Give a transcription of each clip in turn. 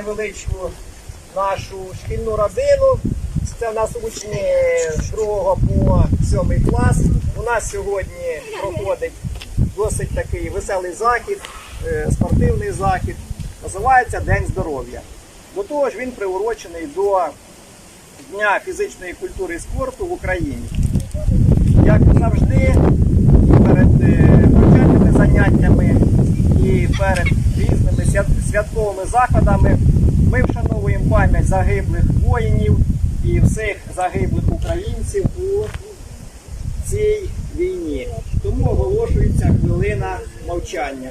невеличку нашу шкільну родину. Це в нас учні з 2 по 7 клас. У нас сьогодні проходить досить такий веселий захід, е, спортивний захід. Називається День здоров'я. До того ж він приурочений до Дня фізичної культури і спорту в Україні. Як завжди, перед е, заняттями і перед святковими заходами ми вшановуємо пам'ять загиблих воїнів і всіх загиблих українців у цій війні. Тому оголошується хвилина мовчання.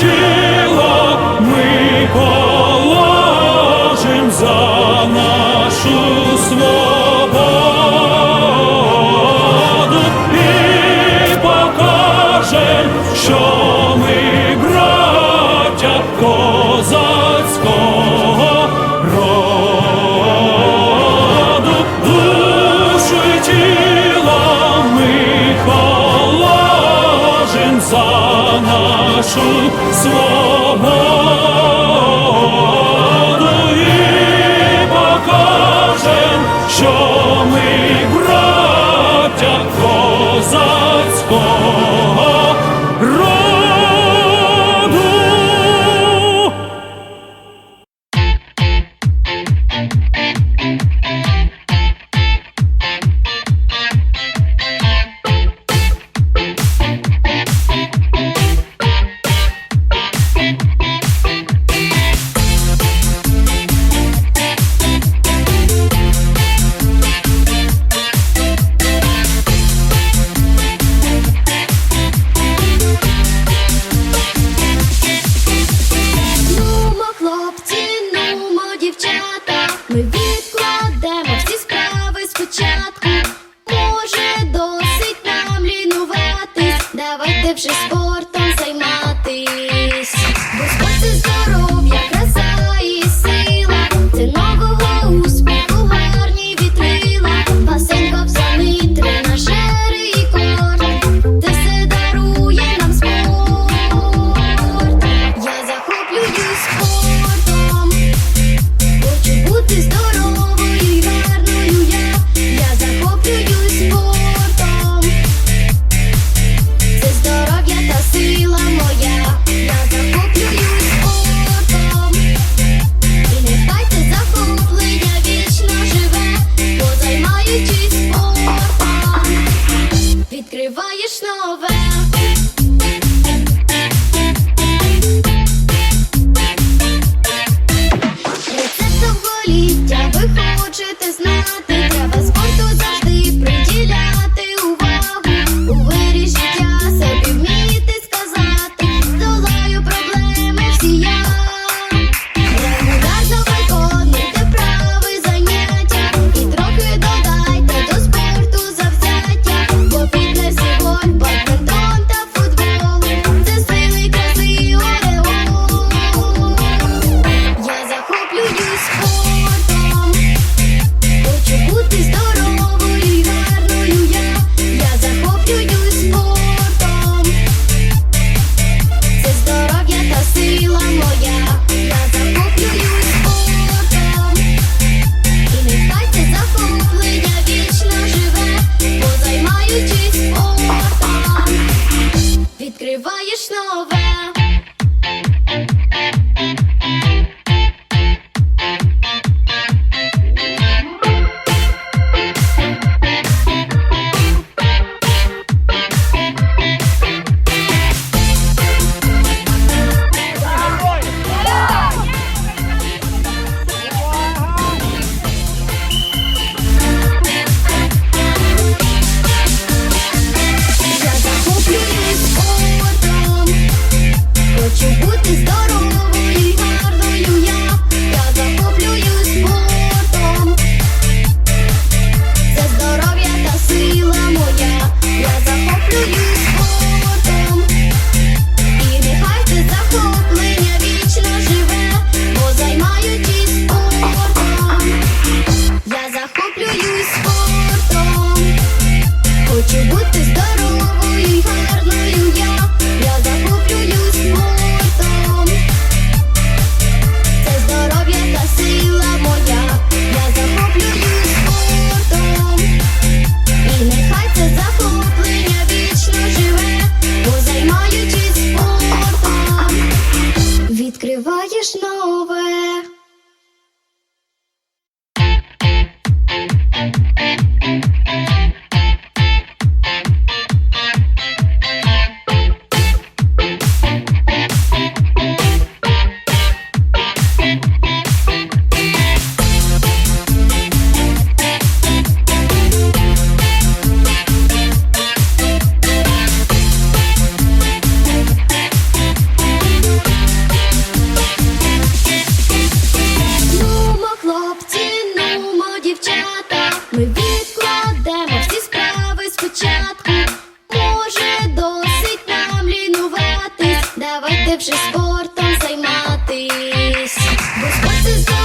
Jesus. Нашу свободу вже спортом займатись. Бо спорт це здоров'я, краса і сила, це нового успіху, гарні вітрила, басейн, ковзани, тренажери і корт, Те все дарує нам спорт. Я захоплююсь спортом, давайте вже спортом займатись. Бо спорт це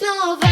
não houver.